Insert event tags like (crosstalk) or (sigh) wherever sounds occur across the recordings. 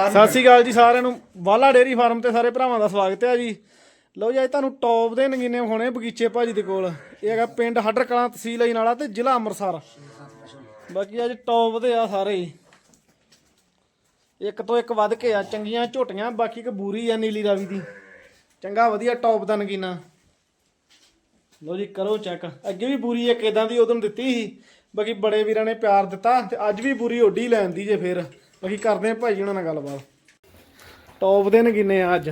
ਸਤਿ ਸ਼੍ਰੀ ਅਕਾਲ ਜੀ ਸਾਰਿਆਂ ਨੂੰ। ਵਾਲਾ ਡੇਰੀ ਫਾਰਮ ਤੇ ਸਾਰੇ ਭਰਾਵਾਂ ਦਾ ਸਵਾਗਤ ਹੈ ਜੀ। ਲਓ ਜੀ ਅੱਜ ਤੁਹਾਨੂੰ ਟੌਪ ਦੇ ਨਗੀਨੇ ਵਿਖਾਉਣੇ ਬਗੀਚੇ ਭਾਜੀ ਦੇ ਕੋਲ। ਇਹ ਹੈਗਾ ਪਿੰਡ ਹੱਡਰ ਕਲਾਂ ਤਹਿਸੀਲ ਅਜਨਾਲਾ ਤੇ ਜ਼ਿਲ੍ਹਾ ਅੰਮ੍ਰਿਤਸਰ। ਬਾਕੀ ਅੱਜ ਟੌਪ ਦੇ ਆ ਸਾਰੇ ਹੀ। ਇੱਕ ਤੋਂ ਇੱਕ ਵੱਧ ਕੇ ਆ ਚੰਗੀਆਂ ਝੋਟੀਆਂ ਬਾਕੀ ਇੱਕ ਬੂਰੀ ਆ ਨੀਲੀ ਰਾਵੀ ਦੀ। ਚੰਗਾ ਵਧੀਆ ਟੌਪ ਦਾ ਨਗੀਨਾ। ਲਓ ਜੀ ਕਰੋ ਚੈੱਕ। ਅੱਗੇ ਵੀ ਬੂਰੀ ਇੱਕ ਇਦਾਂ ਦੀ ਉਦੋਂ ਦਿੱਤੀ ਸੀ। ਬਾਕੀ ਬੜੇ ਵੀਰਾਂ ਨੇ ਪਿਆਰ ਦਿੱਤਾ ਤੇ ਅੱਜ ਵੀ ਬੂਰੀ ਓਡੀ ਲੈਂਦੀ ਜੇ ਫਿਰ। ਬਾਕੀ ਕਰਦੇ ਆ ਭਾਈ ਉਹਨਾਂ ਨਾਲ ਗੱਲਬਾਤ। ਟੌਪ ਦੇ ਕਿੰਨੇ ਆ ਅੱਜ।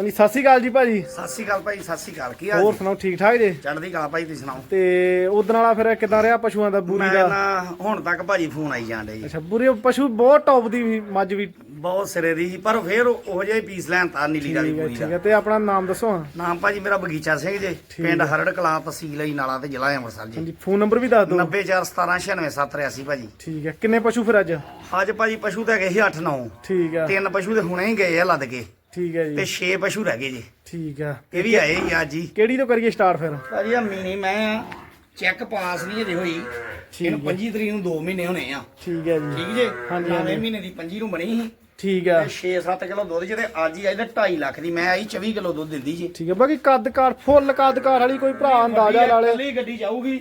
ਹਾਂਜੀ ਸਤਿ ਸ਼੍ਰੀ ਅਕਾਲ ਜੀ ਭਾਜੀ। ਸਤਿ ਸ਼੍ਰੀ ਅਕਾਲ ਭਾਈ ਸਤਿ ਸ਼੍ਰੀ ਅਕਾਲ। ਕੀ ਹਾਲ ਹੋਰ ਸੁਣਾਓ ਠੀਕ ਠਾਕ ਜੇ? ਚੜ੍ਹਦੀ ਕਲਾ ਭਾਈ ਤੁਸੀਂ ਸੁਣਾਓ? ਤੇ ਉਦੋਂ ਵਾਲਾ ਫਿਰ ਕਿਦਾਂ ਰਿਹਾ ਪਸ਼ੂਆਂ ਦਾ ਬੂਰੀ ਮੈਂ ਦਾ ਨਾ ਹੁਣ ਤੱਕ ਭਾਜੀ ਫੋਨ ਆਈ ਜਾਂਦੇ ਜੀ। ਅੱਛਾ ਬੂਰੀ ਪਸ਼ੂ ਬਹੁਤ ਟੌਪ ਦੀ ਵੀ ਮੱਝ ਵੀ। ਬਹੁਤ ਸਿਰੇ ਦੀ ਸੀ, ਪਰ ਫਿਰ ਉਹ ਜਿਹਾ ਪੀਸ ਲੈਣ ਤਾਂ ਨੀਲੀ ਵਾਲੀ ਠੀਕ ਹੈ ਪੂਰੀ ਠੀਕ ਦਾ ਹੈ ਤੇ ਆਪਣਾ ਨਾਮ ਦੱਸੋ ਹਾਂ। ਨਾਮ ਭਾਜੀ ਮੇਰਾ ਬਗੀਚਾ ਸਿੰਘ ਜੀ ਪਿੰਡ ਹਰੜ ਕਲਾਂ ਤਹਿਸੀਲ ਹੀ ਨਾਲਾ ਤੇ ਜ਼ਿਲ੍ਹਾ ਅੰਮ੍ਰਿਤਸਰ ਜੀ। ਹਾਂਜੀ ਫੋਨ ਨੰਬਰ ਵੀ ਦੱਸ ਦਿਓ। 90417969783 ਭਾਜੀ। ਠੀਕ ਹੈ ਕਿੰਨੇ ਪਸ਼ੂ ਫਿਰ ਅੱਜ? ਅੱਜ ਭਾਜੀ ਪਸ਼ੂ ਤਾਂ ਹੈਗੇ ਸੀ 8 9 ਠੀਕ ਆ ਤਿੰਨ ਪਸ਼ੂ ਤੇ ਹੁਣੇ ਹੀ ਗਏ ਆ ਲੱਦ ਕੇ। ਠੀਕ ਹੈ ਤੇ ਜੀ 6 ਪਸ਼ੂ ਰਹਿ ਗਏ ਜੀ। ਠੀਕ ਆ। ਇਹ ਵੀ ਆਏ ਹੀ ਅੱਜ ਹੀ ਕਿਹੜੀ ਤੋਂ ਕਰੀਏ ਸਟਾਰਟ ਫਿਰ? ਭਾਜੀ ਆ ਮੀਨੀ ਮੈਂ ਆ ਚੈੱਕ ਪਾਸ ਨਹੀਂ ਅਜੇ ਹੋਈ ਇਹਨੂੰ 25 ਤਰੀਕ ਨੂੰ 2 ਮਹੀਨੇ ਹੋਣੇ ਆ। ਠੀਕ ਹੈ ਜੀ। ਠੀਕ ਜੇ? ਹਾਂਜੀ, ਨਵੇਂ ਹਾਂਜੀ। ਮਹੀਨੇ ਦੀ 25 ਨੂੰ ਬਣੀ ਸੀ। ਠੀਕ ਆ। 6-7 ਕਿਲੋ ਦੁੱਧ ਜਿਹਦੇ ਅੱਜ ਹੀ ਆਈ ਤੇ 2.5 ਲੱਖ ਦੀ। ਮੈਂ ਆਈ 24 ਕਿਲੋ ਦੁੱਧ ਦਿੰਦੀ ਜੀ। ਠੀਕ ਹੈ ਬਾਕੀ ਕੱਦ ਕਾਰ ਫੁੱਲ ਕੱਦ ਕਾਰ ਵਾਲੀ ਕੋਈ ਭਰਾ ਅੰਦਾਜ਼ਾ ਲਾ ਲੇ ਗੱਡੀ ਜਾਊਗੀ।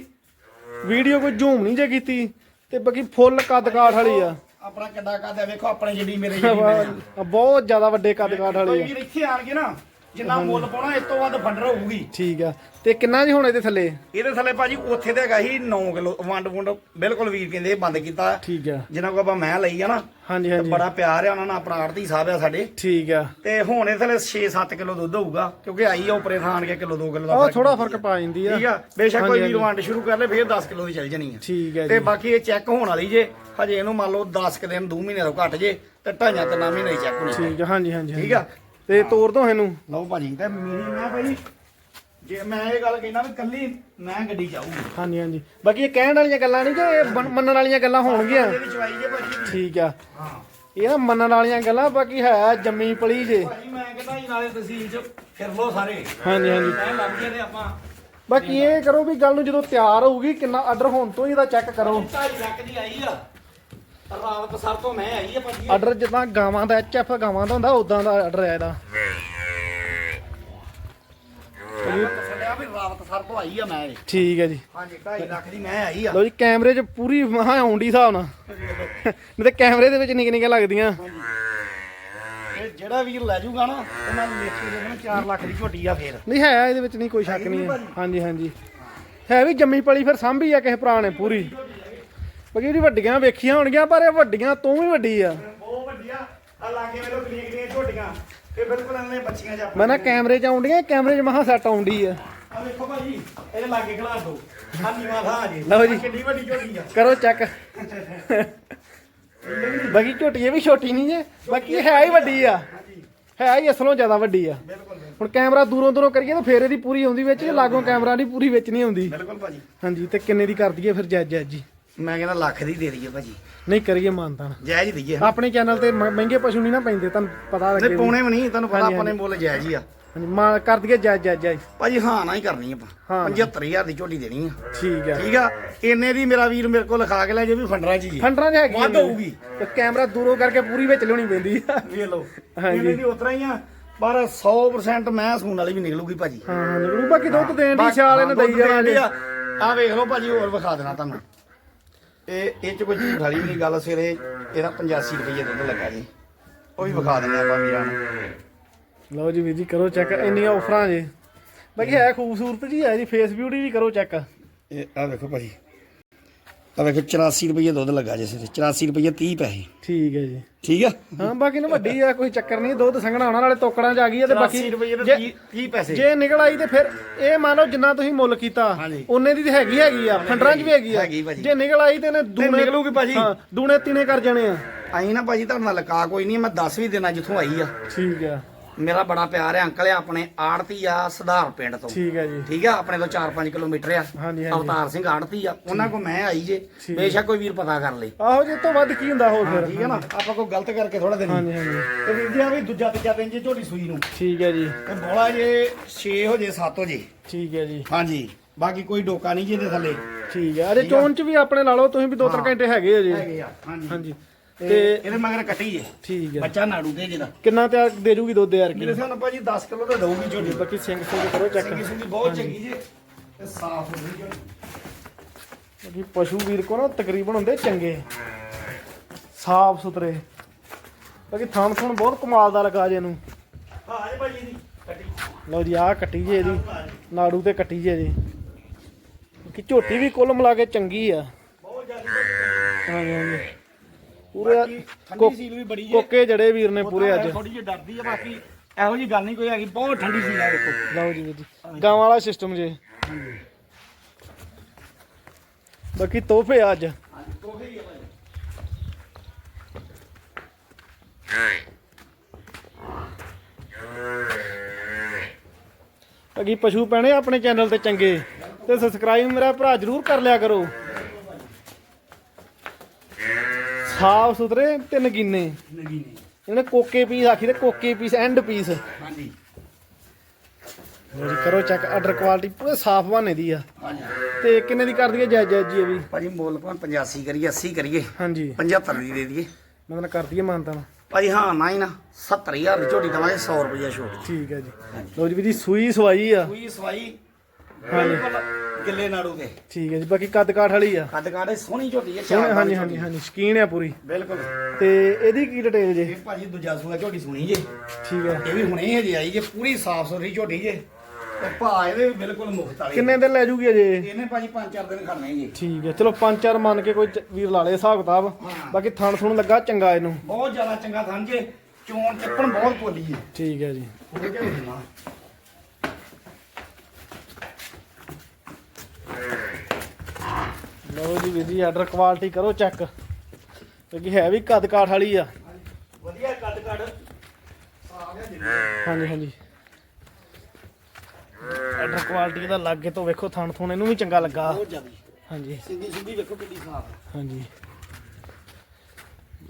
ਵੀਡੀਓ ਕੋਈ ਜ਼ੂਮ ਨਹੀਂ ਜੇ ਕੀਤੀ। ਤੇ ਬਾਕੀ ਫੁੱਲ ਕੱਦ ਕਾਠ ਵਾਲੀ ਆ। ਆਪਣਾ ਕਿੱਡਾ ਕਾਦਾ ਵੇਖੋ ਆਪਣੇ ਜਿੱਡੀ ਮੇਰੇ ਆ। ਬਹੁਤ ਜ਼ਿਆਦਾ ਵੱਡੇ ਕੱਦ ਕਾਠ ਕੋਈ ਵਾਲੀ ਆ ਵੀਰ ਇੱਥੇ ਆਣ ਕੇ ਨਾ ਜਿੰਨਾ ਮੁੱਲ ਪਾਉਣਾ ਇਸ ਤੋਂ ਵੱਧ ਫੰਡਰ ਹੋਊਗੀ। ਠੀਕ ਆ। ਤੇ ਕਿੰਨਾ ਜੀ ਹੁਣ ਇਹਦੇ ਥੱਲੇ? ਇਹਦੇ ਥੱਲੇ ਭਾਜੀ ਉੱਥੇ ਤੇ ਹੈਗਾ ਸੀ 9 ਕਿਲੋ ਵੰਡ ਵੁੰਡ ਬਿਲਕੁਲ ਵੀਰ ਕਹਿੰਦੇ ਬੰਦ ਕੀਤਾ। ਠੀਕ ਆ। ਜਿਨ੍ਹਾਂ ਕੋ ਆਪਾਂ ਮੈਂ ਲਈ ਆ ਨਾ ਹਾਂਜੀ ਹਾਂਜੀ। ਬੜਾ ਪਿਆਰ ਆ ਉਹਨਾਂ ਨਾਲ ਆਪਣਾ ਆੜਤੀ ਸਾਹਿਬ ਆ ਸਾਡੇ। ਠੀਕ ਆ। ਤੇ ਹੁਣ ਥੱਲੇ 6-7 ਕਿਲੋ ਦੁੱਧ ਹੋਊਗਾ ਕਿਉਂਕਿ ਆਈ ਆ ਉਪਰੇ ਥਾਣ ਕੇ ਕਿਲੋ 2 ਕਿਲੋ ਦਾ ਉਹ ਥੋੜਾ ਫ਼ਰਕ ਪਾ ਜਾਂਦੀ ਆ। ਠੀਕ ਆ। ਬੇਸ਼ੱਕ ਕੋਈ ਵੀਰ। ਵੰਡ ਸ਼ੁਰੂ ਕਰ ਲੇ ਫੇਰ 10 ਕਿਲੋ ਦੀ ਚੱਲ ਜਾਣੀ ਆ। ਠੀਕ ਆ ਤੇ ਬਾਕੀ ਇਹ ਚੈੱਕ ਹੋਣ ਵਾਲੀ ਜੇ ਹਜੇ ਇਹਨੂੰ ਮੰਨ ਲਓ 10 ਕੁ ਦਿਨ 2 ਮਹੀਨੇ ਤੋਂ ਘੱਟ ਜੇ ਤੇ ਢਾਈਆਂ ਤੇ ਨਾ ਮਹੀਨੇ ਚੈੱਕ ਹੋਣੀ ਠੀਕ ਆ ਹਾਂਜੀ ਹਾਂਜੀ। ਠੀਕ ਆ। ਤੇ ਤੋਰ ਦੋ ਇਹਨੂੰ ਲਓ ਭਾਜੀ ਤੇ ਮੇਰੀ ਮੈਂ ਭਾਈ ਜੇ ਮੈਂ ਇਹ ਗੱਲ ਕਹਿਣਾ ਵੀ ਕੱਲੀ ਮੈਂ ਗੱਡੀ ਜਾਊਂਗੀ ਹਾਂਜੀ ਹਾਂਜੀ ਬਾਕੀ ਇਹ ਕਹਿਣ ਵਾਲੀਆਂ ਗੱਲਾਂ ਨਹੀਂ ਕਿ ਇਹ ਬਣ- ਮੰਨਣ ਵਾਲੀਆਂ ਗੱਲਾਂ ਹੋਣਗੀਆਂ ਇਹਦੇ ਵਿੱਚ ਆਈ ਜੇ ਭਾਜੀ ਠੀਕ ਆ ਹਾਂ ਇਹ ਨਾ ਮੰਨਣ ਵਾਲੀਆਂ ਗੱਲਾਂ ਬਾਕੀ ਹੈ ਜੰਮੀ ਪਲੀ ਜੇ ਭਾਜੀ ਮੈਂ ਕਹਿੰਦਾ ਜੀ ਨਾਲੇ ਤਹਿਸੀਲ ਚ ਫਿਰ ਲੋ ਸਾਰੇ ਹਾਂਜੀ ਹਾਂਜੀ ਮੈਂ ਲੱਗ ਗਏ ਤੇ ਆਪਾਂ ਬਾਕੀ ਇਹ ਕਰੋ ਵੀ ਗੱਲ ਨੂੰ ਜਦੋਂ ਤਿਆਰ ਹੋਊਗੀ ਕਿੰਨਾ ਆਰਡਰ ਹੋਣ ਤੋਂ ਹੀ ਇਹਦਾ ਚੈੱਕ ਕਰੋ 2.5 ਲੱਖ ਦੀ ਆਈ ਆ ਰਾਤ ਪਸਰ ਤੋਂ ਮੈਂ ਆਈ ਆ ਭਾਜੀ। ਆਰਡਰ ਜਿੱਦਾਂ ਗਾਵਾਂ ਦਾ ਐਚਐਫ ਗਾਵਾਂ ਦਾ ਹੁੰਦਾ ਉਦਾਂ ਦਾ ਆਰਡਰ ਹੈ ਇਹਦਾ। ਦੱਸਿਆ ਵੀ ਰਾਤ ਪਸਰ ਤੋਂ ਆਈ ਆ ਮੈਂ। ਇਹ। ਠੀਕ ਹੈ ਜੀ। ਹਾਂਜੀ 2.5 ਲੱਖ ਦੀ ਮੈਂ ਆਈ ਆ। ਲਓ ਜੀ ਕੈਮਰੇ 'ਚ ਪੂਰੀ ਮਹਾ ਆਉਂਦੀ ਹਿਸਾਬ ਨਾਲ। ਨਹੀਂ ਤੇ ਕੈਮਰੇ ਦੇ ਵਿੱਚ ਨਿੱਕੇ ਨਿੱਕੇ ਲੱਗਦੀਆਂ। ਇਹ ਜਿਹੜਾ ਵੀਰ ਲੈ ਜਾਊਗਾ ਨਾ ਤੇ ਮੈਂ ਲਿਖ ਕੇ ਦੇ ਦੇਣਾ 4 ਲੱਖ ਦੀ ਝੋਟੀ ਆ ਫੇਰ। ਨਹੀਂ ਹੈ ਇਹਦੇ ਵਿੱਚ ਨਹੀਂ ਕੋਈ ਸ਼ੱਕ ਨਹੀਂ ਹੈ। ਹਾਂਜੀ ਹਾਂਜੀ। ਹੈ ਵੀ ਜੰਮੀ ਪਲੀ ਫਿਰ ਸਾਂਭੀ ਆ ਕਿਸੇ ਭਰਾ ਨੇ ਪੂਰੀ। ਬਾਕੀ ਜਿਹੜੀ ਵੱਡੀਆਂ ਵੇਖੀਆਂ ਹੋਣਗੀਆਂ ਪਰ ਇਹ ਵੱਡੀਆਂ ਤੋਂ ਵੀ ਵੱਡੀ ਆ। ਬਹੁਤ ਵੱਡੀਆਂ ਆ ਲਾਗੇ ਮੇਰੇ ਕਿੰਨੀਆਂ ਕਿੰਨੀਆਂ ਝੋਟੀਆਂ ਇਹ ਬਿਲਕੁਲ ਇਹਨਾਂ ਬੱਚੀਆਂ ਜਾਂ ਮੈਂ ਨਾ ਕੈਮਰੇ 'ਚ ਆਉਂਦੀਆਂ ਕੈਮਰੇ 'ਚ ਮਹਾ ਸੈੱਟ ਆਉਂਦੀ ਆ। ਆ ਵੇਖੋ ਭਾਜੀ ਇਹਦੇ ਲਾਗੇ ਖਲਾ ਦੋ। ਆ ਨੀਵਾ ਥਾ ਜੀ। ਲਓ ਜੀ। ਕਿੰਨੀ ਵੱਡੀ ਝੋਟੀ ਆ। ਕਰੋ ਚੈੱਕ ਬਾਕੀ ਝੋਟੀ ਇਹ ਵੀ ਛੋਟੀ ਨਹੀਂ ਜੇ ਬਾਕੀ ਇਹ ਹੈ ਹੀ ਵੱਡੀ ਆ। ਹੈ ਹੀ ਅਸਲੋਂ ਜ਼ਿਆਦਾ ਵੱਡੀ ਆ। ਹੁਣ ਕੈਮਰਾ ਦੂਰੋਂ ਦੂਰੋਂ ਕਰੀਏ ਤਾਂ ਫੇਰ ਇਹਦੀ ਪੂਰੀ ਆਉਂਦੀ ਵਿੱਚ ਲਾਗੋਂ ਕੈਮਰਾ ਨਹੀਂ ਪੂਰੀ ਵਿੱਚ ਨਹੀਂ ਆਉਂਦੀ। ਬਿਲਕੁਲ ਭਾਜੀ। ਹਾਂਜੀ ਤੇ ਕਿੰਨੇ ਦੀ ਕਰ ਦਈਏ ਫਿਰ ਜਾਇਜ਼ ਜਾਇਜ਼ ਜੀ। ਮੈਂ ਕਹਿੰਦਾ ਲੱਖ ਦੀ ਦੇ ਦਈਏ ਭਾਜੀ। ਨਹੀਂ ਕਰੀਏ ਮਾਨਤਾਨ ਜਾਇਜ਼ ਹੀ ਦਈਏ। ਆਪਣੇ ਚੈਨਲ ਤੇ ਮ- ਮਹਿੰਗੇ ਪਸ਼ੂ ਨਹੀਂ ਨਾ ਪੈਂਦੇ ਤੁਹਾਨੂੰ ਪਤਾ ਲੱਗੇ ਨਹੀਂ ਪੌਣੇ ਵੀ ਨਹੀਂ ਤੁਹਾਨੂੰ ਪਤਾ ਆਪਾਂ ਨੇ ਮੁੱਲ ਜਾਇਜ਼ ਹੀ ਆ। ਹਾਂਜੀ ਮਾ ਕਰ ਦਈਏ ਜਾਇਜ਼ ਜਾਇਜ਼ ਜਾਇਜ਼। ਭਾਜੀ ਹਾਂ ਨਾ ਹੀ ਕਰਨੀ ਆਪਾਂ। ਹਾਂ। 75000 ਦੀ ਝੋਟੀ ਦੇਣੀ ਆ। ਠੀਕ ਆ। ਠੀਕ ਆ? ਇੰਨੇ ਦੀ ਮੇਰਾ ਵੀਰ ਮੇਰੇ ਕੋਲ ਲਿਖਾ ਕੇ ਲੈ ਜੇ ਵੀ ਫੰਡਰਾਂ ਚ ਜੀ ਫੰਡਰਾਂ 'ਚ ਹੈਗੀ ਵੱਧ ਹੋਊਗੀ। ਤੇ ਕੈਮਰਾ ਦੂਰੋਂ ਕਰਕੇ ਪੂਰੀ ਵਿੱਚ ਲਿਆਉਣੀ ਪੈਂਦੀ ਆ। ਵੇਖ ਲਓ। ਹਾਂਜੀ। ਇਹਨੇ ਦੀ ਉਤਰਾ ਹੀ ਆ। ਪਰ 100% ਮੈਂ ਸੂਣ ਵਾਲੀ ਵੀ ਨਿਕਲੂਗੀ ਭਾਜੀ। ਹਾਂ ਹਾਂ ਨਿਕਲੂ ਬਾਕੀ ਦੁੱਧ ਦੇਣ ਦੀ ਛਾਲ ਇਹਨੇ ਦਈ ਜਾਣਾ ਜੀ। ਆ। ਵੇਖ ਲਓ ਭਾਜੀ ਹੋਰ ਵਿਖਾ ਦੇਣਾ ਤੁਹਾਨੂੰ। ਇਹ ਇਹ ਚ ਕੋਈ ਝੂਠ ਵਾਲੀ ਵੀ ਨਹੀਂ ਗੱਲ ਸਵੇਰੇ ਇਹਦਾ 85 ਰੁਪਏ ਦੁੱਧ ਲੱਗਾ ਜੀ। ਉਹ ਵੀ ਵਿਖਾ ਦਿੰਦੇ ਆਪਾਂ ਵੀਰਾਂ ਨੂੰ। ਲਓ ਜੀ ਵੀਰ ਜੀ ਕਰੋ ਚੈੱਕ ਇੰਨੀਆਂ ਆਫਰਾਂ ਜੇ। ਬਾਕੀ ਹੈ ਖੂਬਸੂਰਤ ਜੀ ਹੈ ਜੀ ਫੇਸ ਬਿਊਟੀ ਵੀ ਕਰੋ ਚੈੱਕ। ਇਹ ਆ ਵੇਖੋ ਭਾਜੀ। ਆ ਵੇਖੋ 84 ਰੁਪਏ ਦੁੱਧ ਲੱਗਾ ਜੀ ਸਿਰੇ 84 ਰੁਪਏ 30 ਪੈਸੇ। ਠੀਕ ਹੈ ਜੀ। ਠੀਕ ਆ? ਹਾਂ ਬਾਕੀ ਨਾ ਵੱਡੀ ਆ ਕੋਈ ਚੱਕਰ ਨਹੀਂ ਦੁੱਧ ਸੰਘਣਾ ਹੋਣਾ ਨਾਲੇ ਤੋਕੜਾਂ 'ਚ ਆ ਗਈ ਆ ਤੇ 84 ਬਾਕੀ ਰੁਪਏ ਦੇ ਜੇ- 30 30 ਪੈਸੇ। ਜੇ ਨਿਕਲ ਆਈ ਤੇ ਫਿਰ ਇਹ ਮੰਨ ਲਓ ਜਿੰਨਾ ਤੁਸੀਂ ਮੁੱਲ ਕੀਤਾ ਹਾਂਜੀ। ਉਹਨੇ ਦੀ ਤੇ ਹੈਗੀ ਹੈਗੀ ਆ ਫੰਡਰਾਂ 'ਚ ਵੀ ਹੈਗੀ ਆ। ਹੈਗੀ ਭਾਜੀ। ਜੇ ਨਿਕਲ ਆਈ ਤੇ ਇਹਨੇ ਦੂਣੇ ਨਿਕਲੂਗੀ ਭਾਜੀ। ਹਾਂ ਦੂਣੇ ਤਿਨੇ ਕਰ ਜਾਣੇ ਆ। ਆਈ ਨਾ ਭਾਜੀ ਤੁਹਾਡੇ ਨਾਲ ਲਕਾ ਕੋਈ ਨਹੀਂ ਮੈਂ ਦੱਸ ਵੀ ਦੇਣਾ ਜਿੱਥੋਂ ਆਈ ਆ। ਠੀਕ ਆ। ਮੇਰਾ ਬੜਾ ਪਿਆਰ ਹੈ ਅੰਕਲ ਆ ਆਪਣੇ ਆੜਤੀ ਆ ਸੁਧਾਰ ਪਿੰਡ ਤੋਂ। ਠੀਕ ਆ ਜੀ। ਠੀਕ ਆ ਆਪਣੇ ਤੋਂ 4-5 ਕਿਲੋਮੀਟਰ ਆ। ਹਾਂਜੀ, ਹਾਂਜੀ। ਅਵਤਾਰ ਸਿੰਘ ਆੜਤੀ ਆ ਉਹਨਾਂ ਕੋ ਮੈਂ ਆਈ ਜੇ ਬੇਸ਼ੱਕ ਕੋਈ ਵੀਰ ਪਤਾ ਕਰ ਲੇ। ਆਹੋ ਜੇ ਤੋਂ ਵੱਧ ਕੀ ਹੁੰਦਾ ਹੋਰ ਫਿਰ? ਠੀਕ ਹੈ ਨਾ ਆਪਾਂ ਕੋਈ ਗਲਤ ਕਰਕੇ ਥੋੜਾ ਦਿਨ ਹਾਂਜੀ ਹਾਂਜੀ। ਤੇ ਵੀਰ ਜੀ ਆ ਵੀ ਦੂਜਾ ਤੀਜਾ ਦਿਨ ਜੇ ਝੋਟੀ ਸੂਈ ਨੂੰ। ਠੀਕ ਹੈ ਜੀ। ਤੇ ਬੋਲਾ ਜੇ 6 ਹੋ ਜੇ 7 ਹੋ ਜੇ। ਠੀਕ ਹੈ ਜੀ। ਹਾਂਜੀ ਬਾਕੀ ਕੋਈ ਡੋਕਾ ਨਹੀਂ ਜੀ ਇਹਦੇ ਥੱਲੇ। ਠੀਕ ਹੈ। ਅਜੇ ਚੋਣ 'ਚ ਵੀ ਆਪਣੇ ਲਾ ਲਓ ਤੁਸੀਂ ਵੀ 2-3 ਘੰਟੇ ਹੈਗੇ ਆ ਜੀ। ਹੈਗੇ ਆ ਹਾਂਜੀ। ਹਾਂਜੀ। ਤੇ ਇਹਦੇ ਮਗਰ ਕੱਟੀ ਜੇ ਠੀਕ ਹੈ। ਬੱਚਾ ਨਾੜੂ ਦੇ ਜਿਹਦਾ। ਕਿੰਨਾ ਤੇ ਦੇ ਜੂਗੀ ਦੁੱਧ ਯਾਰ ਮੇਰੇ ਹਿਸਾਬ ਨਾਲ ਭਾਜੀ 10 ਕਿਲੋ ਤਾਂ ਦਊਗੀ ਝੋਟੀ ਬਾਕੀ ਸਿੰਘ ਸਿੰਘ ਕਰੋ ਚੈੱਕ। ਚੰਗੀ ਸੁੰਗੀ ਬਹੁਤ ਚੰਗੀ ਜੇ। ਤੇ ਸਾਫ਼ ਹੋ ਗਈ ਬਾਕੀ ਪਸ਼ੂ ਵੀਰ ਕੋ ਨਾ ਤਕਰੀਬਨ ਹੁੰਦੇ ਚੰਗੇ। ਸਾਫ਼ ਸੁਥਰੇ। ਬਾਕੀ ਥਾਂ ਥਣ ਬਹੁਤ ਕਮਾਲ ਦਾ ਲੱਗਾ ਜੇ ਇਹਨੂੰ। ਹਾਂ ਜੀ ਭਾਜੀ ਦੀ ਕੱਟੀ। ਲਓ ਜੀ ਆਹ ਕੱਟੀ ਜੇ ਇਹਦੀ। ਨਾੜੂ ਤੇ ਕੱਟੀ ਜੇ ਜੀ ਕਿ ਝੋਟੀ ਵੀ ਕੁੱਲ ਮਿਲਾ ਕੇ ਚੰਗੀ ਆ। ਬਹੁਤ ਜ਼ਿਆਦਾ। ਹਾਂਜੀ ਹਾਂਜੀ। ਪੂਰੇ ਠੰਡੀ ਸੀਲ ਵੀ ਬੜੀ ਜੇ ਕੋਕੇ ਜੜੇ ਵੀਰ ਨੇ ਪੂਰੇ ਅੱਜ। ਥੋੜੀ ਜਿਹੀ ਡਰਦੀ ਆ ਬਾਕੀ ਇਹੋ ਜੀ ਗੱਲ ਨਹੀਂ ਕੋਈ ਹੈਗੀ ਬਹੁਤ ਠੰਡੀ ਸੀਲ ਆ ਦੇਖੋ। ਲਓ ਜੀ ਵੀਰ ਜੀ। ਗਾਂ ਵਾਲਾ ਸਿਸਟਮ ਜੇ। ਬਾਕੀ ਤੋਹਫੇ ਅੱਜ। ਤੋਹਫੇ ਹੀ ਆ ਭਾਜੀ ਬਾਕੀ ਪਸ਼ੂ ਪੈਣੇ ਆਪਣੇ ਚੈਨਲ ਤੇ ਚੰਗੇ। ਤੇ ਸਬਸਕ੍ਰਾਈਬ ਮੇਰਾ ਭਰਾ ਜਰੂਰ ਕਰ ਲਿਆ ਕਰੋ। ਸਾਫ਼ ਸੁਥਰੇ ਤੇ ਨਗੀਨੇ ਨਗੀ ਨਹੀਂ ਇਹਨੇ ਕੋਕੇ ਪੀਸ ਆਖੀ ਤੇ ਕੋਕੇ ਪੀਸ ਐਂਡ ਪੀਸ। ਹਾਂਜੀ। ਜੀ ਕਰੋ ਚੈੱਕ ਆਰਡਰ ਕੁਆਲਿਟੀ ਪੂਰੇ ਸਾਫ਼ ਬਹਾਨੇ ਦੀ ਆ। ਹਾਂਜੀ। ਤੇ ਕਿੰਨੇ ਦੀ ਕਰ ਦਈਏ ਜਾਇਜ਼ ਜਾਇਜ਼ ਜੀ ਇਹ ਵੀ? ਭਾਜੀ ਮੁੱਲ ਭਾਵੇਂ 85 ਕਰੀਏ 80 ਕਰੀਏ। ਹਾਂਜੀ। 75 ਦੀ ਦੇ ਦਈਏ। ਮੈਂ ਤਾਂ ਕਰ ਦਈਏ ਮਾਨਤਾ ਭਾਜੀ ਹਾਂ ਨਾ ਹੀ ਨਾ 70000 ਦੀ ਝੋਟੀ ਦਵਾਂਗੇ 100 ਰੁਪਏ ਛੋਟ। ਠੀਕ ਹੈ ਜੀ। ਲੋ ਜੀ ਵੀ ਸੂਈ ਸਵਾਈ ਆ। ਕੋਈ ਸਵਾਈ ਹਾਂਜੀ। ਕਿੱਲੇ ਨਾੜੂ ਦੇ। ਠੀਕ ਹੈ ਜੀ ਬਾਕੀ ਕੱਦ ਕਾਠ ਵਾਲੀ ਆ। ਕੱਦ ਕਾੜੇ ਸੋਹਣੀ ਝੋਟੀ ਹੈ ਸੋਹਣੇ ਹਾਂਜੀ ਹਾਂਜੀ। ਹਾਂਜੀ ਸ਼ਕੀਨ ਆ ਪੂਰੀ। ਬਿਲਕੁਲ। ਤੇ ਇਹਦੀ ਕੀ ਡਿਟੇਲ ਜੇ? ਇਹ ਭਾਜੀ ਦੂਜਾ ਸੂਆ ਝੋਟੀ ਸੁਣੀ ਜੇ। ਠੀਕ ਹੈ ਇਹ ਵੀ ਹੁਣੇ ਹੀ ਆਈ ਜੇ ਪੂਰੀ ਸਾਫ਼ ਸੁਥਰੀ ਝੋਟੀ ਜੇ। ਤੇ ਭਾ ਇਹਦੇ ਬਿਲਕੁਲ ਮੁਫਤ ਵਾਲੀ। ਕਿੰਨੇ ਦਿਨ ਲੈ ਜੂਗੀ ਅਜੇ? ਇਹਨੇ ਭਾਜੀ ਪੰਜ ਚਾਰ ਦਿਨ ਖੜਨੇ ਜੀ। ਠੀਕ ਹੈ ਚਲੋ ਪੰਜ ਚਾਰ ਮੰਨ ਕੇ ਕੋਈ ਵੀਰ ਲਾ ਲੇ ਹਿਸਾਬ ਕਿਤਾਬ। ਬਾਕੀ ਥਣ ਥੁਣ ਲੱਗਾ ਚੰਗਾ ਇਹਨੂੰ। ਬਹੁਤ ਜ਼ਿਆਦਾ ਚੰਗਾ ਥਣ ਜੇ। ਚੋਣ ਚੱਪਣ ਬਹੁਤ ਪੋਲੀ ਹੈ। ਠੀਕ ਹੈ ਜੀ ਉਹ ਕਿਹੜੇ ਦਿਨਾਂ ਲਓ ਜੀ ਵੀਰ ਜੀ ਆਰਡਰ ਕੁਆਲਿਟੀ ਕਰੋ ਚੈੱਕ ਕਿਉਂਕਿ ਹੈ ਵੀ ਕੱਦ ਕਾਠ ਵਾਲੀ ਆ। ਵਧੀਆ ਹੈ ਜੀ ਹਾਂਜੀ ਹਾਂਜੀ। ਆਰਡਰ ਕੁਆਲਿਟੀ ਦਾ ਲੱਗੇ ਤੋਂ ਵੇਖੋ ਥਣ ਥੁਣ ਇਹਨੂੰ ਵੀ ਚੰਗਾ ਲੱਗਾ। ਬਹੁਤ ਜ਼ਿਆਦਾ। ਹਾਂਜੀ। ਸਿੰਗੀ ਸਿੰਗੀ ਵੇਖੋ ਕਿੰਨੀ ਸਾਫ਼ ਹਾਂਜੀ।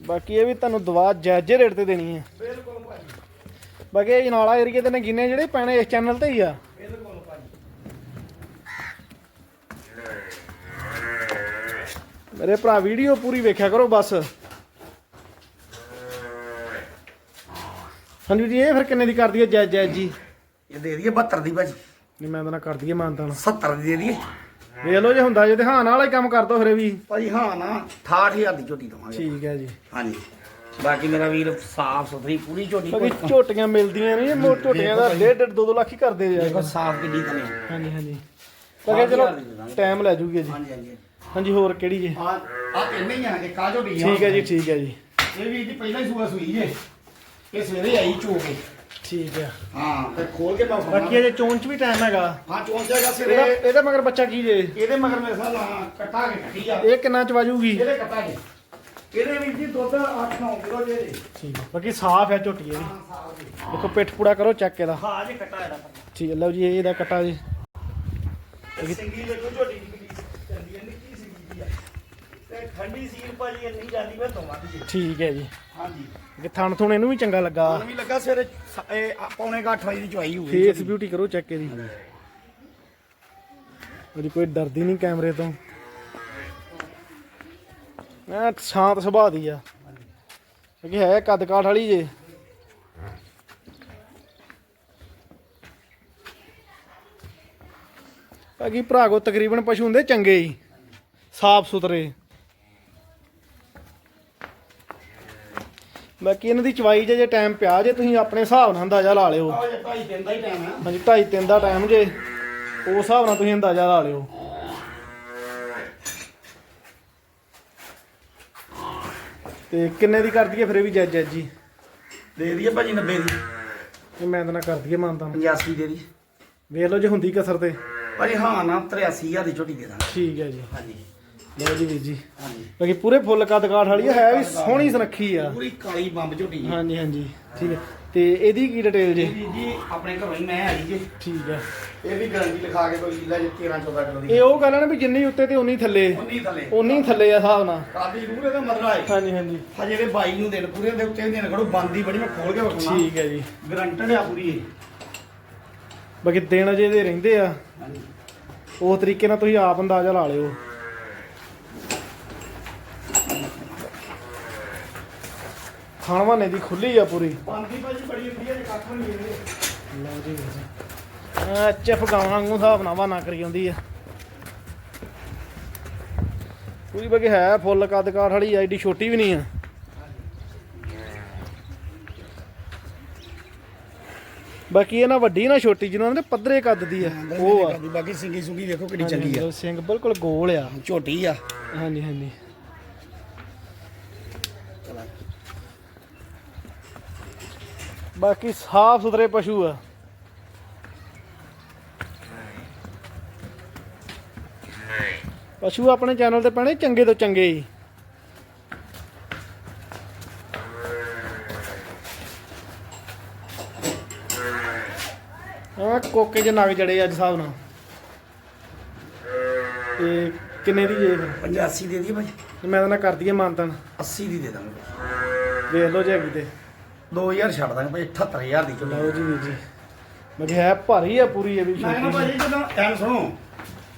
ਬਾਕੀ ਇਹ ਵੀ ਤੁਹਾਨੂੰ ਦਵਾ ਜਾਇਜ਼ੇ ਰੇਟ ਤੇ ਦੇਣੀ ਹੈ। ਬਿਲਕੁਲ ਭਾਜੀ। ਬਾਕੀ ਇਹ ਜਨਾਲਾ ਏਰੀਏ ਤੇ ਨੇ ਗਿਨੇ ਜਿਹੜੇ ਪੈਣੇ ਇਸ ਚੈਨਲ ਤੇ ਹੀ ਆ ਬਿਲਕੁਲ ਭਾਜੀ ਮੇਰੇ ਭਰਾ ਵੀਡੀਓ ਪੂਰੀ ਵੇਖਿਆ ਕਰੋ ਬਸ। ਹਾਂਜੀ ਜੀ ਇਹ ਫਿਰ ਕਿੰਨੇ ਦੀ ਕਰਦੀ ਹੈ? ਜਾਇਜ਼ ਜਾਇਜ਼ ਜੀ। ਇਹ ਦੇ ਦਈਏ 72 ਦੀ ਭਾਜੀ। ਨਹੀਂ ਮੈਂ ਤਾਂ ਨਾ ਕਰਦੀ ਹੈ ਮਾਨਤਾ 70 ਦੀ ਦੇ ਦਈਏ। ਵੇਖ ਲਓ ਜੇ ਹੁੰਦਾ ਜੇ ਤੇ ਹਾਂ ਨਾਲ ਹੀ ਕੰਮ ਕਰ ਦੋ ਫਿਰ ਵੀ। ਭਾਜੀ ਹਾਂ ਨਾ 68000 ਦੀ ਝੋਟੀ ਦਵਾਂਗੇ ਠੀਕ ਹੈ ਜੀ। ਹਾਂਜੀ। ਬਾਕੀ ਮੇਰਾ ਵੀਰ ਸਾਫ਼ ਸੁਥਰੀ ਪੂਰੀ ਝੋਟੀ ਬਾਕੀ ਝੋਟੀਆਂ ਮਿਲਦੀਆਂ ਨਹੀਂ ਮੋ ਝੋਟੀਆਂ ਦਾ 1.5 2 ਲੱਖ ਹੀ ਕਰਦੇ ਦੇਖੋ ਜਾਏਗਾ ਸਾਫ਼ ਕਿੰਨੀ ਕਨੇ ਹਾਂਜੀ ਹਾਂਜੀ। ਚਲੋ ਦੀ ਦੇ ਦਾਂਗੇ। ਟਾਈਮ ਲੈ ਜੂਗੀ ਜੀ। ਹਾਂਜੀ ਹਾਂਜੀ। ਹਾਂਜੀ ਹੋਰ ਕਿਹੜੀ ਜੀ? ਆ ਆ ਇੰਨੇ ਹੀ ਆ ਕਿ ਕਾ ਝੋਟੀ ਆ। ਠੀਕ ਹੈ ਜੀ ਠੀਕ ਹੈ ਜੀ। ਇਹ ਵੀ ਜੀ ਪਹਿਲਾਂ ਹੀ ਸੂਆ ਸੂਈ ਜੇ। ਇਹ ਸਵੇਰੇ ਆਈ ਚੋ ਕੇ। ਠੀਕ ਹੈ। ਹਾਂ ਤੇ ਖੋਲ ਕੇ ਮੈਂ ਬਾਕੀ ਅਜੇ ਚੋਣ ਚ ਵੀ ਟਾਈਮ ਹੈਗਾ। ਹਾਂ ਚੋਣ ਜਾਏਗਾ ਇਹਦਾ ਸਵੇਰੇ। ਇਹਦਾ ਮਗਰ ਬੱਚਾ ਕੀ ਜੇ? ਇਹਦੇ ਮਗਰ ਮੇਰੇ ਸਾਹ ਲਾ ਕੱਟਾ ਕੇ ਕੱਟੀ ਆ। ਇਹ ਕਿੰਨਾ ਚ ਵਾਜੂਗੀ? ਇਹਦੇ ਕੱਟਾ ਕੇ। ਇਹਦੇ ਵਿੱਚ ਜੀ ਦੁੱਧ 8-9 ਕਿਲੋ ਜੇ ਦੇ ਠੀਕ ਹੈ ਬਾਕੀ ਸਾਫ਼ ਹੈ ਝੋਟੀ ਇਹਦੀ। ਜੀ। ਦੇਖੋ ਪਿੱਠ ਪੂੜਾ ਕਰੋ ਚੈੱਕ ਇਹਦਾ। ਹਾਂ ਜੀ ਕੱਟਾ ਇਹਦਾ। ਠੀਕ ਹੈ ਲਓ ਜੀ ਇਹ ਇਹਦਾ ਕੱਟਾ ਜੀ। ਇਹ ਸਿੰਗੀ ਵੇਖੋ ਝੋਟੀ ਦੀ ਕਿੰਨੀ ਚੱਲਦੀ ਹੈ ਨਿੱਕੀ ਸਿੰਗੀ ਦੀ ਆ ਤੇ ਠੰਡੀ ਭਾਜੀ ਇੰਨੀ ਜਾਂਦੀ ਮੈਂ ਠੀਕ ਹੈ ਜੀ। ਹਾਂਜੀ। ਕਿ ਥਣ ਥੁਣ ਇਹਨੂੰ ਵੀ ਚੰਗਾ ਲੱਗਾ। ਹੁਣ ਵੀ ਲੱਗਾ ਸਵੇਰੇ ਸ- ਇਹ ਆ ਪੌਣੇ 8 ਵਜੇ ਦੀ ਚੁਆਈ ਹੋਊਗੀ। ਫੇਸ ਬਿਊਟੀ ਕਰੋ ਚੈੱਕ ਇਹਦੀ। ਉਹਦੀ ਕੋਈ ਡਰਦੀ ਨਹੀਂ ਕੈਮਰੇ ਤੋਂ। ਐ ਸ਼ਾਂਤ ਸੁਭਾਅ ਦੀ ਆ। ਕਿਉਂਕਿ ਹੈ ਕੱਦ ਕਾਠ ਵਾਲੀ ਜੇ। ਬਾਕੀ ਭਰਾ ਕੋ ਤਕਰੀਬਨ ਪਸ਼ੂ ਹੁੰਦੇ ਚੰਗੇ ਹੀ। ਸਾਫ਼ ਸੁਥਰੇ। ਬਾਕੀ ਇਹਨਾਂ ਦੀ ਚਵਾਈ ਜੇ ਜੇ ਟਾਈਮ ਪਿਆ ਜੇ ਤੁਸੀਂ ਆਪਣੇ ਹਿਸਾਬ ਨਾਲ ਅੰਦਾਜ਼ਾ ਲਾ ਲਿਓ। ਆਹ ਜੇ ਢਾਈ ਦਿਨ ਦਾ ਹੀ ਟਾਈਮ ਹੈ। ਹਾਂਜੀ 2.5 3 ਦਾ ਟਾਈਮ ਜੇ ਉਸ ਹਿਸਾਬ ਨਾਲ ਤੁਸੀਂ ਅੰਦਾਜ਼ਾ ਲਾ ਲਿਓ। ਤੇ ਕਿੰਨੇ ਦੀ ਕਰ ਦਈਏ ਫਿਰ ਇਹ ਵੀ ਜੱਜ ਜੱਜ ਜੀ? ਦੇ ਦਈਏ ਭਾਜੀ 90 ਦੀ। ਇਹ ਮੈਂ ਤਾਂ ਨਾ ਕਰ ਦਈਏ ਮਾਨਤਾ 85 ਦੇ ਦੀ। ਵੇਖ ਲਓ ਜੇ ਹੁੰਦੀ ਕਸਰ ਤੇ। ਭਾਜੀ ਹਾਂ ਨਾ 83000 ਦੀ ਝੋਟੀ ਦੇ ਦਾਂਗੇ। ਠੀਕ ਹੈ ਜੀ। ਹਾਂਜੀ। ਲਓ ਜੀ ਵੀਰ ਜੀ। ਹਾਂਜੀ। ਬਾਕੀ ਪੂਰੇ ਫੁੱਲ ਕੱਦ ਕਾਠ ਵਾਲੀ ਆ, ਹੈ ਵੀ ਸੋਹਣੀ ਸੁਨੱਖੀ ਆ। ਪੂਰੀ ਕਾਲੀ ਬੰਬ ਝੋਟੀ ਹਾਂਜੀ ਹਾਂਜੀ। ਠੀਕ ਹੈ। ਤੇ ਇਹਦੀ ਕੀ ਡਿਟੇਲ ਜੀ? ਜੀ ਆਪਣੇ ਘਰੋਂ ਹੀ ਮੈਂ ਆਈ ਜੀ। ਠੀਕ ਹੈ। ਇਹ ਵੀ ਗਾਰੰਟੀ ਲਿਖਾ ਕੇ ਕੋਈ ਲੈ ਜੇ 13 14 ਕਿਲੋ ਦੀ। ਇਹ ਉਹ ਗੱਲ ਹੈ ਨਾ ਵੀ ਜਿੰਨੀ ਉੱਤੇ ਤੇ ਉਨੀ ਥੱਲੇ। ਉਨੀ ਥਲੇ। ਉਨੀ ਥੱਲੇ ਆ ਹਿਸਾਬ ਨਾਲ। ਕਾਦੀ ਜ਼ਰੂਰ ਇਹਦਾ ਮਤਲਬ ਹੈ ਹਾਂਜੀ ਹਾਂਜੀ। ਹਜੇ ਦੇ 22 ਨੂੰ ਦਿਨ ਪੂਰੇ ਦੇ ਉੱਤੇ ਦਿਨ ਖੜੋ ਬੰਦੀ ਬੜੀ ਮੈਂ ਖੋਲ ਕੇ ਵਿਖਾਉਣਾ ਠੀਕ ਹੈ ਜੀ। ਗਰੰਟਡ ਆ ਪੂਰੀ ਇਹ। ਬਾਕੀ ਦਿਨ ਅਜੇ ਦੇ ਰਹਿੰਦੇ ਆ। ਹਾਂਜੀ। ਉਸ ਤਰੀਕੇ ਨਾਲ ਤੁਸੀਂ ਆਪ ਅੰਦਾਜ਼ਾ ਲਾ ਲਿਓ। ਖਾਣਵਾਨੇ ਦੀ ਖੁੱਲੀ ਆ ਪੂਰੀ। ਬੰਦੀ ਭਾਜੀ ਬੜੀ ਵਧੀਆ ਜੇ ਕੱਖ ਨਹੀਂ ਇਹਦੇ ਲਓ ਜੀ। ਵੀਰ ਜੀ ਆ ਚਿਫ ਗਾਵਾਂ ਵਾਂਗੂ ਹਿਸਾਬ ਨਾਲ ਵਾਨਾ ਕਰੀ ਜਾਂਦੀ ਆ। ਪੂਰੀ ਬਗੇ ਹੈ ਫੁੱਲ ਕੱਦ ਕਾਠ ਵਾਲੀ ਐਡੀ ਛੋਟੀ ਵੀ ਨਹੀਂ ਆ। ਬਾਕੀ ਇਹ ਨਾ ਵੱਡੀ ਨਾ ਛੋਟੀ ਜਿਹਨਾਂ ਨੇ ਪੱਧਰੇ ਕੱਦ ਦੀ ਆ। ਉਹ ਆ। ਬਾਕੀ ਸਿੰਗੀ ਸੁੰਗੀ ਵੇਖੋ ਕਿੰਨੀ ਚੰਗੀ ਆ। ਸਿੰਘ ਬਿਲਕੁਲ ਗੋਲ ਆ। ਝੋਟੀ ਆ। ਹਾਂਜੀ ਹਾਂਜੀ। ਬਾਕੀ ਸਾਫ਼ ਸੁਥਰੇ ਪਸ਼ੂ ਆ। ਪਸ਼ੂ ਆਪਣੇ ਚੈਨਲ ਤੇ ਪੈਣੇ ਚੰਗੇ ਤੋਂ ਚੰਗੇ ਹੀ। ਆ ਕੋਕੇ ਚ ਨਗ ਜੜੇ ਅੱਜ ਹਿਸਾਬ ਨਾਲ। ਤੇ ਕਿੰਨੇ ਦੀ ਜੇ ਫਿਰ 85 ਦੇ ਦੀ ਭਾਜੀ ਮੈਂ ਤਾਂ ਨਾ ਕਰ ਦਈਏ ਮਾਨਤਨ। 80 ਦੀ ਦੇ ਦਾਂਗੇ। ਵੇਖ ਲਓ ਜੇ ਹੈਗੀ ਤੇ। 2000 ਛੱਡ ਦਾਂਗੇ ਭਾਜੀ 78000 ਦੀ ਚਲੋ ਲਓ ਜੀ ਵੀਰ ਜੀ। ਮੈਂ ਕਿਹਾ ਹੈ ਭਾਰੀ ਆ ਪੂਰੀ ਇਹ ਵੀ ਮੈਂ ਕਹਿੰਦਾ ਭਾਜੀ ਜਦੋਂ ਐਨ ਸੁਣੋ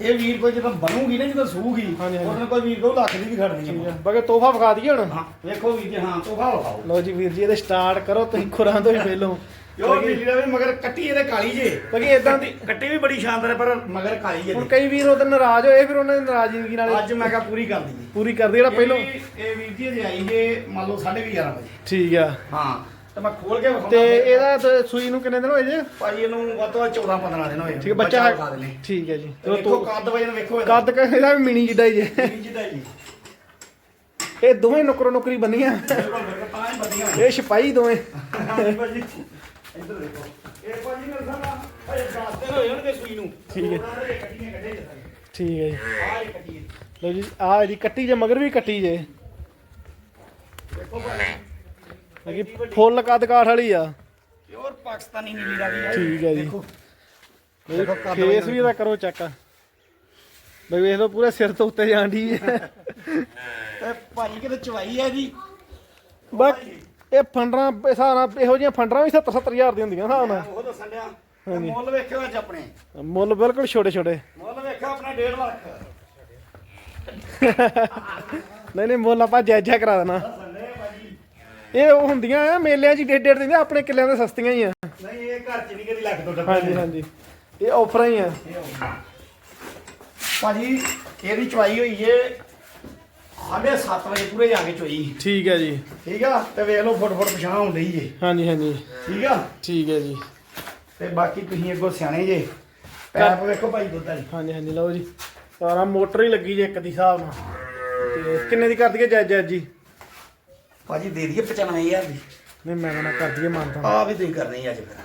ਇਹ ਵੀਰ ਕੋਈ ਜਦੋਂ ਬਣੂਗੀ ਨਾ ਜਦੋਂ ਸੂਗੀ ਹਾਂਜੀ, ਹਾਂਜੀ। ਉਹਨੇ ਕੋਈ ਵੀਰ ਕੋ ਲੱਖ ਦੀ ਵੀ ਖੜਨੀ ਆ ਬਾਕੀ ਤੋਹਫਾ ਵਿਖਾ ਦਈਏ ਹੁਣ। ਹਾਂ ਵੇਖੋ ਵੀਰ ਜੀ ਹਾਂ ਤੋਹਫਾ ਵਿਖਾਓ। ਲਓ ਜੀ ਵੀਰ ਜੀ ਇਹਦੇ ਸਟਾਰਟ ਕਰੋ ਤੁਸੀਂ ਖੁਰਾਂ ਤੋਂ ਹੀ ਪਹਿਲੋਂ ਜੋ ਵੀਰ ਦਾ ਵੀ ਮਗਰ ਕੱਟੀ ਇਹਦੇ ਕਾਲੀ ਜੇ। ਬਾਕੀ ਇਦਾਂ ਦੀ ਕੱਟੀ ਵੀ ਬੜੀ ਸ਼ਾਨਦਾਰ ਹੈ ਪਰ ਮਗਰ ਕਾਲੀ ਜੇ ਹੁਣ ਕਈ ਵੀਰ ਉਹਦੇ ਨਾਰਾਜ਼ ਹੋਏ ਫਿਰ ਉਹਨਾਂ ਦੀ ਨਾਰਾਜ਼ਗੀ ਨਾਲ ਅੱਜ ਮੈਂ ਕਿਹਾ ਪੂਰੀ ਕਰ ਦਈਏ। ਪੂਰੀ ਕਰਦੇ ਜਿਹੜਾ ਪਹਿਲੋਂ। ਇਹ ਵੀ- ਇਹ ਵੀਰ ਜੀ ਅਜੇ ਆਈ ਜੇ ਮੰਨ ਲਓ 11:30 ਵਜੇ। ਠੀਕ ਆ। ਹਾਂ। ਤੇ ਮੈਂ ਖੋਲ ਕੇ ਵਿਖਾਉਂਦਾ ਤੇ ਇਹਦਾ ਤੇ ਸੂਈ ਨੂੰ ਕਿੰਨੇ ਦਿਨ ਹੋਏ ਜੇ? ਭਾਜੀ ਇਹਨੂੰ ਵੱਧ ਤੋਂ ਵੱਧ 14 15 ਦਿਨ ਹੋਏ। ਠੀਕ ਹੈ ਬੱਚਾ ਵਿਖਾ ਦੇਣੇ। ਠੀਕ ਹੈ ਜੀ। ਤੂੰ ਤੂੰ ਕੱਦ ਵਜਨ ਵੇਖੋ ਇਹਦਾ। ਕੱਦ ਕ ਇਹਦਾ ਵੀ ਮਿਨੀ ਜਿੱਡਾ ਹੀ ਜੇ ਜਿੱਦਾਂ ਜੀ ਇਹ ਦੋਵੇਂ ਨੁਕਰੋ ਨੁਕਰੀ ਬੰਨੀਆਂ। ਬਿਲਕੁਲ ਬਿਲਕੁਲ ਤਾਂ ਹੀ ਵਧੀਆ ਇਹ ਸਿਪਾਹੀ ਦੋਵੇਂ। ਹਾਂਜੀ ਭਾਜੀ। ਇੱਧਰ ਦੇਖੋ ਇਹ ਭਾਜੀ ਮੇਰੇ ਸਾਹਮਣੇ ਅਜੇ 10 ਦਿਨ ਹੋਏ ਹੋਣਗੇ ਸੂਈ ਨੂੰ। ਠੀਕ ਹੈ। ਕੱਟੀਆਂ ਕੱਢੇ ਜਾਂਦੇ ਠੀਕ ਹੈ ਜੀ। ਆਹ ਇਹ ਕੱਟੀ ਹੈ। ਲਓ ਜੀ ਆਹ ਇਹਦੀ ਕੱਟੀ ਜੇ ਮਗਰ ਵੀ ਕੱਟੀ ਜੇ। ਦੇਖੋ ਭਾਜੀ ਬਾਕੀ ਫੁੱਲ ਕੱਦ ਕਾਠ ਵਾਲੀ ਆ। ਪਿਓਰ ਪਾਕਿਸਤਾਨੀ ਨੀਲੀ ਰਾਵੀ ਆ। ਠੀਕ ਹੈ ਜੀ। ਦੇਖੋ। ਫੇਸ ਵੀ ਇਹਦਾ ਕਰੋ ਚੈੱਕ। ਬਈ ਵੇਖ ਲਓ ਪੂਰੇ ਸਿਰ ਤੋਂ ਉੱਤੇ ਜਾਂਦੀ ਹੈ। ਇਹ ਭਾਜੀ ਕਿਤੇ ਚਵਾਈ ਹੈ ਜੀ ਬਾਕੀ ਇਹ ਫੰਡਰਾਂ ਹਿਸਾਬ ਨਾਲ ਇਹੋ ਜਿਹੀਆਂ ਫੰਡਰਾਂ ਵੀ 70 70000 ਦੀਆਂ ਹੁੰਦੀਆਂ ਹਿਸਾਬ ਨਾਲ। ਉਹ ਦੱਸਣ ਤੇ ਮੁੱਲ ਵੇਖਿਓ ਅੱਜ ਆਪਣੇ। ਮੁੱਲ ਬਿਲਕੁਲ ਛੋਟੇ ਛੋਟੇ ਮੁੱਲ ਵੇਖਿਓ ਆਪਣਾ 1.5 ਲੱਖ। ਨਹੀਂ ਨਹੀਂ ਮੁੱਲ ਆਪਾਂ ਜਾਇਜ਼ਾ ਕਰਾ ਦੇਣਾ। ਇਹ ਉਹ ਹੁੰਦੀਆਂ ਆ ਮੇਲਿਆਂ 'ਚ ਹੀ ਡੇਢ ਡੇਢ ਦਿੰਦੇ ਆਪਣੇ ਕਿੱਲਿਆਂ ਦੇ ਸਸਤੀਆਂ ਹੀ ਆ। ਨਹੀਂ ਇਹ ਘਰ ਚ ਨਹੀਂ ਕਦੀ ਲੱਖ ਤੋਂ ਡੱਬੇ ਹਾਂਜੀ ਹਾਂਜੀ। ਇਹ ਆਫਰਾਂ ਹੀ ਆ। ਭਾਜੀ ਇਹਦੀ ਚਵਾਈ ਹੋਈ ਏ ਸਾਢੇ ਸੱਤ ਵਜੇ ਪੂਰੇ ਜਾ ਕੇ ਚੋਈ। ਠੀਕ ਹੈ ਜੀ। ਠੀਕ ਆ? ਤੇ ਵੇਖ ਲਓ ਫੁੱਟ ਫੁੱਟ ਪਛਾਣ ਡਈ ਜੇ ਹਾਂਜੀ ਹਾਂਜੀ। ਠੀਕ ਆ? ਠੀਕ ਹੈ ਜੀ। ਤੇ ਬਾਕੀ ਤੁਸੀਂ ਅੱਗੋਂ ਸਿਆਣੇ ਜੇ। ਪੈਪ ਵੇਖੋ ਭਾਈ ਦੁੱਧ ਵਾਲੀ। ਹਾਂਜੀ ਹਾਂਜੀ ਲਓ ਜੀ। ਸਾਰਾ ਮੋਟਰ ਹੀ ਲੱਗੀ ਜੇ ਇੱਕ ਦੀ ਹਿਸਾਬ ਨਾਲ। ਤੇ ਕਿੰਨੇ ਦੀ ਕਰ ਦਈਏ? ਜਾਇਜ਼ਾ ਜੀ। ਭਾਜੀ ਦੇ ਦਈਏ 95000 ਦੀ। ਨਹੀਂ ਮੈਂ ਤਾਂ ਨਾ ਕਰ ਦਈਏ ਮੰਨਦਾ ਆ ਵੀ ਤੁਸੀਂ ਕਰਨੀ ਅੱਜ ਫਿਰ।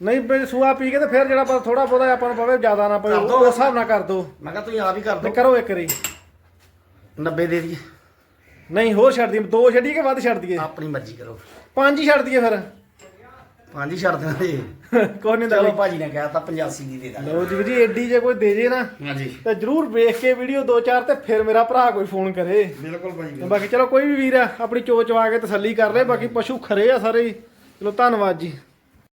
ਨਹੀਂ ਬਈ ਸੂਆ ਪੀ ਕੇ ਤੇ ਫਿਰ ਜਿਹੜਾ ਪਰ ਥੋੜਾ ਬਹੁਤਾ ਆਪਾਂ ਨੂੰ ਪਵੇ ਜ਼ਿਆਦਾ ਨਾ ਪਵੇ ਕਰ ਦਿਓ। ਉਸ ਹਿਸਾਬ ਨਾਲ ਕਰ ਦੋ। ਮੈਂ ਕਿਹਾ ਤੁਸੀਂ ਆਪ ਹੀ ਕਰ ਤੇ ਦਿਓ ਕਰੋ ਇੱਕ ਰੀ 90 ਦੇ ਦਈਏ। ਨਹੀਂ ਹੋਰ ਛੱਡ ਦਈਏ। ਦੋ ਛੱਡੀਏ ਕਿ ਵੱਧ ਛੱਡ ਦਈਏ? ਆਪਣੀ ਮਰਜ਼ੀ ਕਰੋ। ਪੰਜ ਹੀ ਛੱਡ ਦਈਏ ਫਿਰ। ਪੰਜ ਹੀ ਛੱਡ ਜੀ (laughs) ਕੋਈ ਨਹੀਂ ਚਲੋ ਦਾ ਭਾਜੀ ਨੇ ਕਹਿਤਾ 85 ਦੀ ਦੇ ਦਾਂਗੇ। ਲਓ ਜੀ ਜੀ ਐਡੀ ਜੇ ਕੋਈ ਦੇ ਜੇ ਨਾ ਹਾਂਜੀ। ਤੇ ਜਰੂਰ ਵੇਖ ਕੇ ਵੀਡੀਓ ਦੋ ਚਾਰ ਤੇ ਫਿਰ ਮੇਰਾ ਭਰਾ ਕੋਈ ਫੋਨ ਕਰੇ। ਬਿਲਕੁਲ ਭਾਜੀ ਤੇ ਬਾਕੀ ਚਲੋ ਕੋਈ ਵੀ ਵੀਰ ਆ ਆਪਣੀ ਚੋਚ ਵਾ ਕੇ ਤਸੱਲੀ ਕਰ ਲੈ ਬਾਕੀ ਪਸ਼ੂ ਖਰੇ ਆ ਸਾਰੇ ਹੀ। ਚਲੋ ਧੰਨਵਾਦ ਜੀ।